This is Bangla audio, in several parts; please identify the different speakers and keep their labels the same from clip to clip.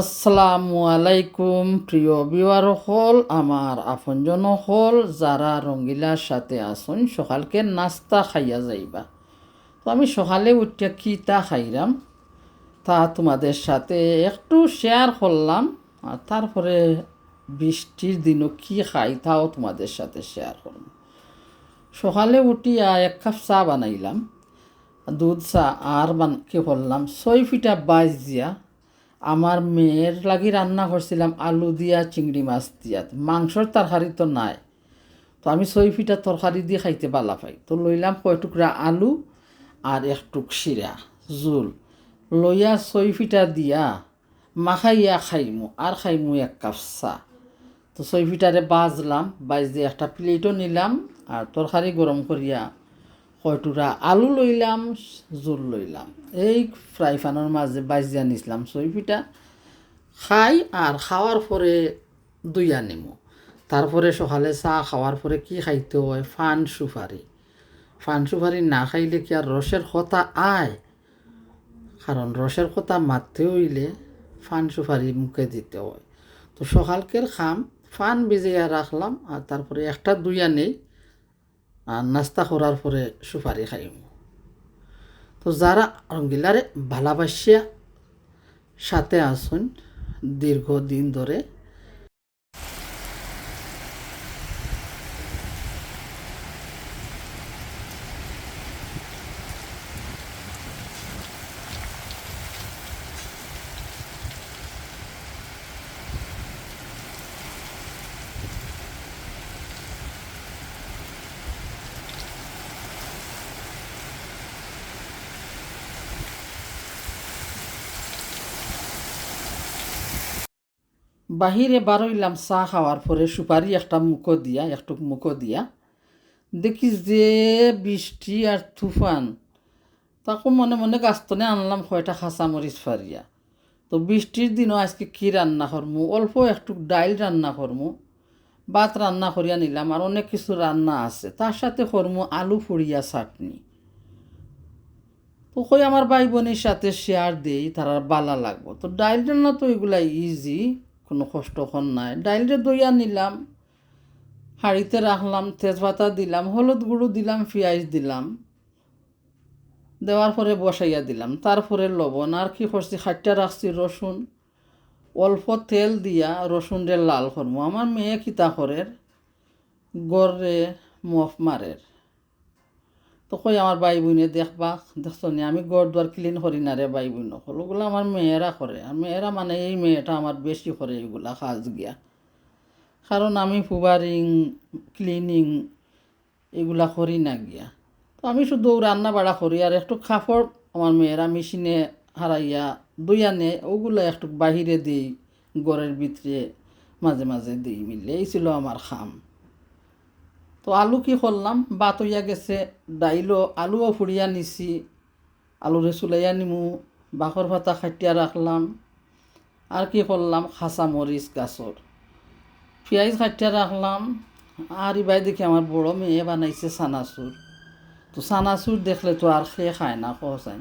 Speaker 1: আসসালামু আলাইকুম, প্রিয় বিওয়ার হল, আমার আপনজন হল, যারা রঙ্গিলার সাথে আসুন, সকালকে নাস্তা খাইয়া যাইবা। তো আমি সকালে উঠিয়া কি তা খাইলাম তা তোমাদের সাথে একটু শেয়ার করলাম, আর তারপরে বৃষ্টির দিনও কি খাই তাও তোমাদের সাথে শেয়ার করলাম সকালে উঠিয়া এক কাপ চা বানাইলাম, দুধ চা আর বান কি করলাম? ছয় ফিটা বাইশ দিয়া আমার মেয়ের লাগি রান্না করছিলাম আলু দিয়া, চিংড়ি মাছ দিয়া। মাংসর তরকারি তো নাই। তো আমি ছয় ফিটা তরকারি দিয়ে খাইতে বালা পাই। তো লইলাম কয় টুকরা আলু আর এক টুক শিরা জোল। লইয়া ছয় ফিটা দিয়া মাখাইয়া খাইমু, আর খাইমু এক কাপ চা। তো ছয় ফিটারে বাজলাম, বাজ দিয়ে একটা প্লেটও নিলাম আর তরকারি গরম করিয়া কয়টুরা আলু লইলাম, জোল লইলাম। এই ফ্রাই প্যানের মাঝে বাজিয়া নিছিলাম ছয় ফিটা খাই আর খাওয়ার পরে দুইয়া নেমু তারপরে সকালে চা খাওয়ার পরে কি খাইতে হয়? ফান সুপারি। ফান সুপারি না খাইলে কি আর রসের কথা আয়? কারণ রসের কথা মারতে হইলে ফান সুপারি মুখে দিতে হয়। তো সকালকের খাম, ফান ভিজিয়া রাখলাম আর তারপরে একটা দুইয়া নেই আর নাস্তা করার পরে সুপারি খাইম। তো যারা রঙ্গিলারে ভালোবাসিয়া সাথে আসুন দীর্ঘদিন ধরে বাহিরে বারইলাম চা খাওয়ার পরে সুপারি একটা মুখো দিয়া একটু মুখো দিয়া দেখি যে বৃষ্টি আর তুফান, তাকে মনে মনে গাছতনে আনলাম কয়টা খাঁচা মরিচ ফারিয়া। তো বৃষ্টির দিনও আজকে কী রান্না করমু? অল্প একটু ডাইল রান্না করমু, ভাত রান্না করিয়া নিলাম আর অনেক কিছু রান্না আছে। তার সাথে করমু আলু ফুড়িয়া চাটনি। তো কই আমার ভাই বোনের সাথে শেয়ার দেই, তারা বালা লাগবো। তো ডাইল রান্না তো এগুলা ইজি কোনো কষ্টক্ষণ নাই। ডাইলটা দইয়া নিলাম, হাঁড়িতে রাখলাম, তেজপাতা দিলাম, হলুদ গুঁড়ো দিলাম, পেঁয়াজ দিলাম, দেওয়ার পরে বসাইয়া দিলাম। তারপরে লবণ, আর কি করছি, খাটটা রাখছি রসুন, অল্প তেল দিয়া রসুন রে লাল করব। আমার মেয়ে কিতা করের? গড়ে মফ মারের। তো কই আমার ভাই বোনে দেখবা দেখছ নি আমি গড় দুয়ার ক্লিন করি না রে ভাই বোন সকল ওগুলো আমার মেয়েরা করে, আর মেয়েরা মানে এই মেয়েটা আমার বেশি করে এগুলা কাজ গিয়া। কারণ আমি ফুবারিং ক্লিনিং এগুলা করি না গিয়া। তো আমি শুধু রান্না বাড়া করি, আর একটু কাপড় আমার মেয়েরা মেশিনে হারাইয়া দুই আনে ওগুলো একটু বাহিরে দিই গড়ের ভিতরে মাঝে মাঝে দিই মিলে, এই ছিল আমার খাম। তো আলু কি করলাম? বাত গেছে ডাইলও আলুও ফুড়িয়া নিছি। আলুরে চুলাইয়া নিমু বাঁকর ভাতা খাটিয়া রাখলাম। আর কি করলাম? খাঁচা মরিচ গাছর পেঁয়াজ খাটিয়া রাখলাম। আর ইবাই দেখি আমার বড় মেয়ে বানাইছে চানাচুর তো চানাচুর দেখলে তো আর খেয়ে খায় না কচাই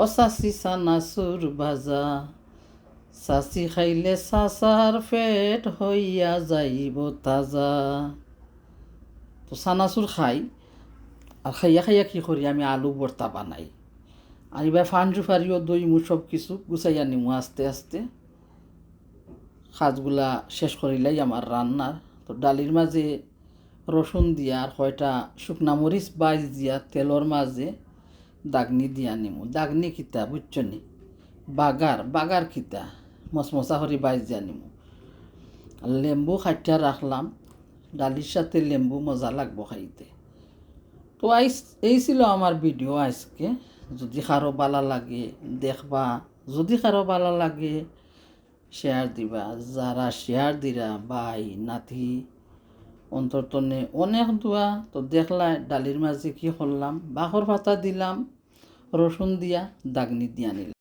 Speaker 1: ও চাচি চানাচুর ভাজা। চাচি খাইলে চাচার পেট হইয়া যাইব তাজা। তো চানাচুর খাই আর খাইয়া খাইয়া কী করি আমি আলু ভর্তা বানাই। আর এবার ফান সুপারিও দই মু সব কিছু গুছাইয়া নিমু আস্তে আস্তে। সাজগুলা শেষ করিলাই আমার রান্নার তো ডালির মাঝে রসুন দিয়া আর কয়টা শুকনা মরিচ বাইজ দিয়া তেলর মাঝে দাগনি দিয়া নিমু দাগনি কিতা বুঝছনি বাগার বাগার কিতা মচমচা করি বাইজ দিয়া নিমু লেম্বু খাটিয়া রাখলাম ডালির সাথে লেম্বু মজা লাগবো খাইতে। তো আইস, এই ছিল আমার ভিডিও আজকে। যদি কারও বালা লাগে, দেখবা। যদি কারও বালা লাগে শেয়ার দিবা। যারা শেয়ার দিরা, ভাই, নাতি অন্তর্তনে অনেক দোয়া। তো দেখলাই ডালির মাঝে কি করলাম? বাঁকর পাতা দিলাম, রসুন দিয়া, দাগনি দিয়া নিলাম।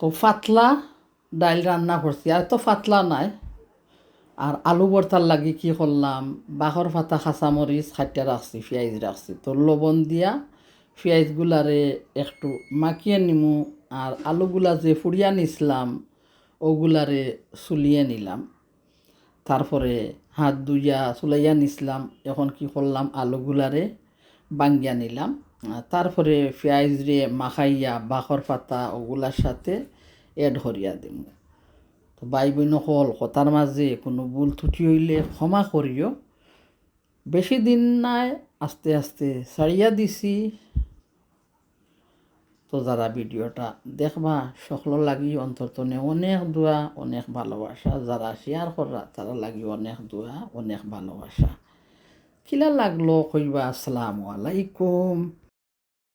Speaker 1: তো ফাতলা ডাইল রান্না করছি। আর তো পাতলা নাই। আর আলু ভর্তার লাগি কি করলাম? বাঁকর পাতা কাঁচামরিচ খাটিয়া রাখছি পেঁয়াজ রাখছি তো লবণ দিয়া পেঁয়াজগুলারে একটু মাখিয়ে নিমু আর আলুগুলা যে ফুড়িয়া নিছিলাম ওগুলারে চুলিয়ে নিলাম। তারপরে হাত দুইয়া চুলাইয়া নিছিলাম এখন কি করলাম আলুগুলারে বাঙ্গিয়া নিলাম তারপরে পেঁয়াজ রে মাখাইয়া বাখর পাতা ওগুলার সাথে এড করিয়া দিম। ভাই বোন হল, কথার মাঝে কোনো ভুল ত্রুটি হইলে ক্ষমা করিও। বেশি দিন নাই, আস্তে আস্তে ছাড়িয়া দিছি। তো যারা ভিডিওটা দেখবা, সকল লাগি অন্তর্তনে অনেক দোয়া, অনেক ভালোবাসা। যারা শেয়ার করা তারা লাগি অনেক দোয়া, অনেক ভালোবাসা। কিলা লাগল, কইবা আসসালামু আলাইকুম।